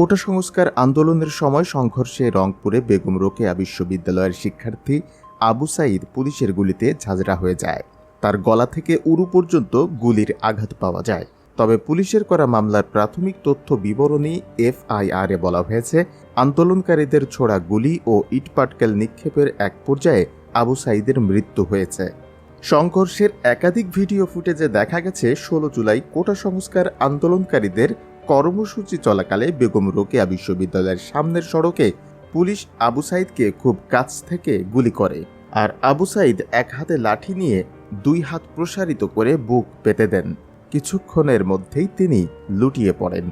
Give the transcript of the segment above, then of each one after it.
কোটা সংস্কার আন্দোলনের সময় সংঘর্ষে রংপুরে বেগম রোকেয়া বিশ্ববিদ্যালয়ের শিক্ষার্থী আবু সাইদ পুলিশের গুলিতে ঝাঁঝরা হয়ে যায়। তার গলা থেকে উরু পর্যন্ত গুলির আঘাত পাওয়া যায়। তবে পুলিশের করা মামলার প্রাথমিক তথ্য বিবরণী এফআইআরে বলা হয়েছে, আন্দোলনকারীদের ছোড়া গুলি ও ইটপাটকেল নিক্ষেপের এক পর্যায়ে আবু সাইদের মৃত্যু হয়েছে। সংঘর্ষের একাধিক ভিডিও ফুটেজে দেখা গেছে, ষোলো জুলাই কোটা সংস্কার আন্দোলনকারীদের কর্মসূচি চলাকালে বেগম রোকেয়া বিশ্ববিদ্যালয়ের সামনের সড়কে পুলিশ আবু সাইদকে খুব কাছ থেকে গুলি করে আর আবু সাইদ এক হাতে লাঠি নিয়ে দুই হাত প্রসারিত করে বুক পেতে দেন। কিছুক্ষণের মধ্যেই তিনি লুটিয়ে পড়েন।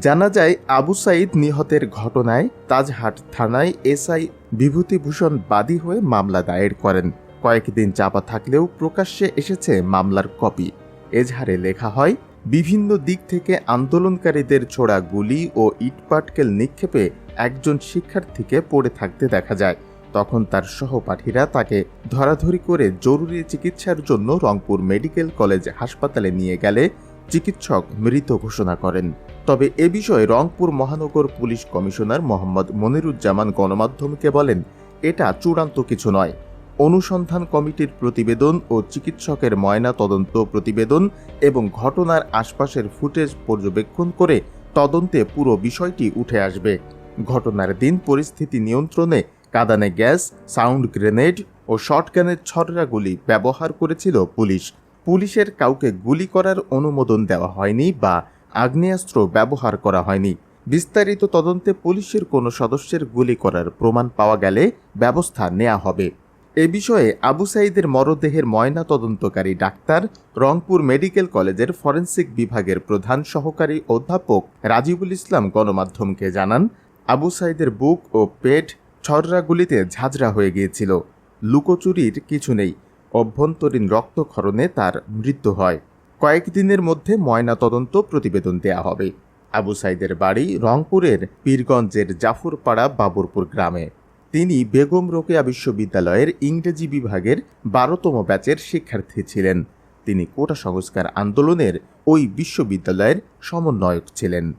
জানা যায়, আবু সাইদ নিহতের ঘটনায় তাজহাট থানায় এসআই বিভূতিভূষণ বাদী হয়ে মামলা দায়ের করেন। কয়েকদিন চাপা থাকলেও প্রকাশ্যে এসেছে মামলার কপি। এজাহারে লেখা হয় বিভিন্ন দিক থেকে আন্দোলনকারীদের ছোড়া গুলি ও ইটপাটকেল নিক্ষেপে একজন শিক্ষার্থীকে পড়ে থাকতে দেখা যায়। তখন তার সহপাঠীরা তাকে ধরাধরি করে জরুরি চিকিৎসার জন্য রংপুর মেডিকেল কলেজ হাসপাতালে নিয়ে গেলে চিকিৎসক মৃত ঘোষণা করেন। তবে এ বিষয়ে রংপুর মহানগর পুলিশ কমিশনার মোহাম্মদ মনিরুজ্জামান গণমাধ্যমকে বলেন, এটা চূড়ান্ত কিছু নয়। অনুসন্ধান কমিটির প্রতিবেদন ও চিকিৎসকের ময়না তদন্ত প্রতিবেদন এবং ঘটনার আশপাশের ফুটেজ পর্যবেক্ষণ করে তদন্তে পুরো বিষয়টি উঠে আসবে। ঘটনার দিন পরিস্থিতি নিয়ন্ত্রণে কাদানে গ্যাস, সাউন্ড গ্রেনেড ও শটগানের ছড়রাগুলি ব্যবহার করেছিল পুলিশ। পুলিশের কাউকে গুলি করার অনুমোদন দেওয়া হয়নি বা আগ্নেয়াস্ত্র ব্যবহার করা হয়নি। বিস্তারিত তদন্তে পুলিশের কোনো সদস্যের গুলি করার প্রমাণ পাওয়া গেলে ব্যবস্থা নেওয়া হবে। এ বিষয়ে আবু সাইদের মরদেহের ময়না তদন্তকারী ডাক্তার রংপুর মেডিকেল কলেজের ফরেনসিক বিভাগের প্রধান সহকারী অধ্যাপক রাজিবুল ইসলাম গণমাধ্যমকে জানান, আবু সাইদের বুক ও পেট ছররাগুলিতে ঝাঁঝরা হয়ে গিয়েছিল। লুকোচুরির কিছু নেই। অভ্যন্তরীণ রক্তক্ষরণে তার মৃত্যু হয়। কয়েকদিনের মধ্যে ময়না তদন্ত প্রতিবেদন দেয়া হবে। আবু সাইদের বাড়ি রংপুরের পীরগঞ্জের জাফরপাড়া বাবুরপুর গ্রামে। তিনি বেগম রোকেয়া বিশ্ববিদ্যালয়ের ইংরেজি বিভাগের বারোতম ব্যাচের শিক্ষার্থী ছিলেন। তিনি কোটা সংস্কার আন্দোলনের ওই বিশ্ববিদ্যালয়ের সমন্বয়ক ছিলেন।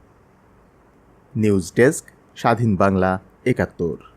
নিউজ ডেস্ক, স্বাধীন বাংলা, একাত্তর।